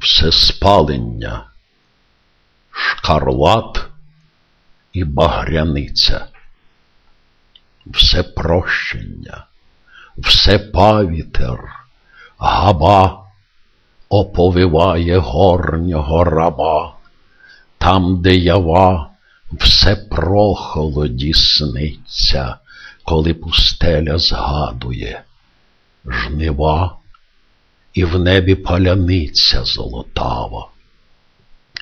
все спалення, шкарлат і багряниця, все прощення, все павітер, габа оповиває горнього раба, там, де ява, все прохолоді сниться, коли пустеля згадує жнива, і в небі паляниця золотава,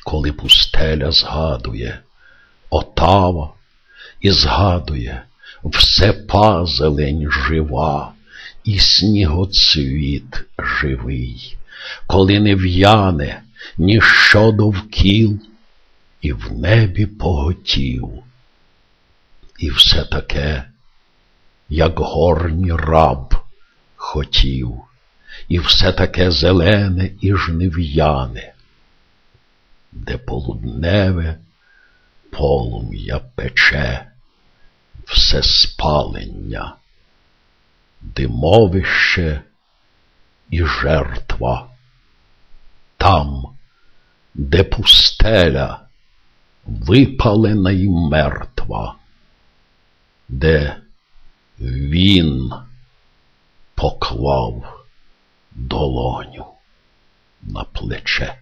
коли пустеля згадує отава і згадує все пазелень жива, і снігоцвіт живий, коли не в'яне ніщо довкіл, і в небі поготів, і все таке, як горній раб хотів, і все таке зелене і жнив'яне, де полудневе полум'я пече все спалення, димовище і жертва, там, де пустеля випалена й мертва, де він поклав долоню на плече.